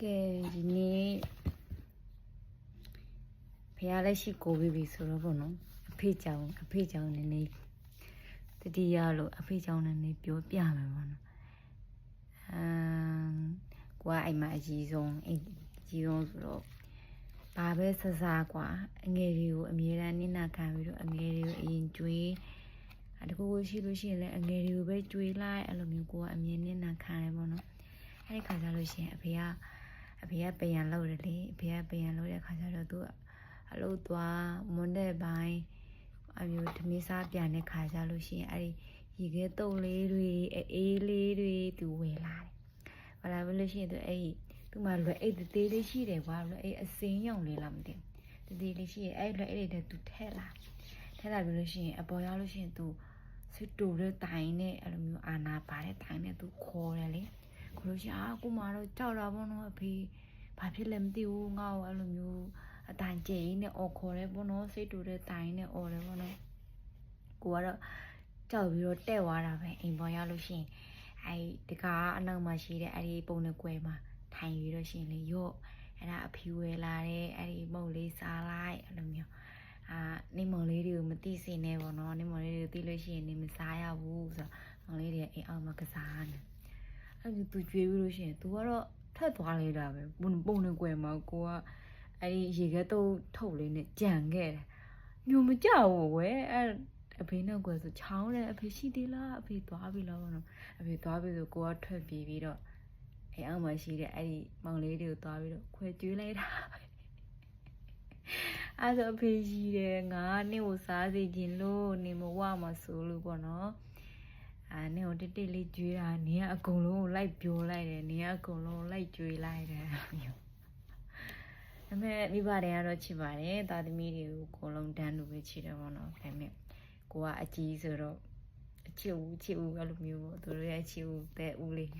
ကဲဒီနေ့ဖះလက်ရှိကိုပြီးပြီဆိုတော့ဗောနော်အဖေကြောင်အဖေကြောင်နည်းနည်းတတိယလို့အဖေကြောင်နည်းနည်းပြောပြမယ်ဗောနော်အမ်ကိုကအိမ်မှာအကြီးဆုံးအိမ်အကြီးဆုံးဆိုတော့ဘာပဲစစားกว่าအငယ်တွေကိုအမြဲတမ်းနင့်နာခံပြီးတော့အငယ်တွေကိုအရင်ကျွေးအဲတကူကိုရှိလို့ရှိရင်လည်းအငယ်တွေကိုပဲကျွေးလိုက်အဲ့လိုမျိုးကိုကအမြဲနင့်နာခံရပါတော့အဲ့ဒီ ံ ခါကျလို့ရှိရင်အဖေကအဖေကပြန်လောက်တယ်လေအဖေကပြန်လောက်တဲ့ခါကျတော့သူကအလုပ်သွားမွန်းတဲ့ပိုင်းအမျိုးသမီးစားပြန်တဲ့ခါကျလို့ရှိရင်အဲ့ဒီရေခဲတုပ်လေးတွေအေးလေးတွေသူဝယ်လာတယ်ဝယ်လာပြီးလို့ရှိရင်သူအဲ့ဒီသူမှလွယ်အိတ်သေးလေးရှိတယ်ကွာလွယ်အိတ်အစင်းရောင်လေးလားမသိဘူးတည်တည်လေးရှိရဲ့အဲ့လွယ်အိတ်တွေသူထဲလာထဲလာပြီးလို့ရှိရင်အပေါ်ရောက်လို့ရှိရင်သူစစ်တူတဲ့တိုင်နဲ့အဲ့လိုမျိုးအာနာပါတဲ့တိုင်နဲ့သူခေါ်တယ်လေ ခေါ်လို့ရှိရင်အာကိုမတော့ကြောက်တာပေါ့နော်အဖေဘာဖြစ်လဲမသိဘူးငါ့ကိုအဲ့လိုမျိုးအတိုင်ကျင်းနဲ့အော်ခေါ်တယ်ပေါ့နော်စိတ်တူတဲ့တိုင်နဲ့အော်တယ်ပေါ့နော်ကိုကတော့ကြောက်ပြီးတော့တဲ့သွားတာပဲအိမ်ပေါ်ရောက်လို့ရှိရင်အဲ့ဒီကားအနောက်မှာရှိတဲ့အဲ့ဒီပုံနဲ့ကွယ်မှာထိုင်ပြီးတော့ရှိရင်လေရော့အဲ့ဒါအဖြူဝဲလာတဲ့အဲ့ဒီမုတ်လေးစားလိုက်အဲ့လိုမျိုးအာနေမောင်လေးတွေကိုမသိစေနဲ့ပေါ့နော်နေမောင်လေးတွေကိုသိလို့ရှိရင်နေမစားရဘူးဆိုတော့မောင်လေးတွေအိမ်အောင်မှာကစားနေ အဲ့လိုသူကြွေးပြီးလို့ရှိရင် तू ကတော့ထက်သွားလိုက်တာပဲပုံပုံနဲ့ကွယ်မှာကိုကအဲ့ဒီရေခဲတုပ်ထုတ်လေးနဲ့ကြံခဲ့တယ်ညိုမကြဘူးကွယ်အဲ့အဖေနဲ့ကွယ်ဆိုချောင်းတယ်အဖေရှိသေးလားအဖေသွားပြီလားပေါ့နော်အဖေသွားပြီဆိုကိုကထွက်ပြေးပြီးတော့အိမ်အောင်မှာရှိတဲ့အဲ့ဒီမောင်လေးတွေကိုသွားပြီးတော့ခွဲကျွေးလိုက်တာပဲအဲ့ဒါအဖေကြီးတယ်ငါနင့်ကိုစားစေခြင်းလို့နေမဝမှာဆိုလို့ပေါ့နော် အာနင့်ကိုတိတိလေးကျွေးတာနင်ကအကုန်လုံးကိုလိုက်ပြောလိုက်တယ်နင်ကအကုန်လုံးကိုလိုက်ကျွေးလိုက်တယ်မျိုးဒါပေမဲ့မိဘတွေကတော့ချစ်ပါတယ်တာသမီတွေကိုအကုန်လုံးတန်းလို့ပဲချစ်တယ်ပေါ့နော်ဒါပေမဲ့ကိုကအကြီးဆိုတော့အချစ်ဦးချစ်ဦးအဲ့လိုမျိုးပေါ့သူတို့ရဲ့အချစ်ဦးတဲ့ဦးလေး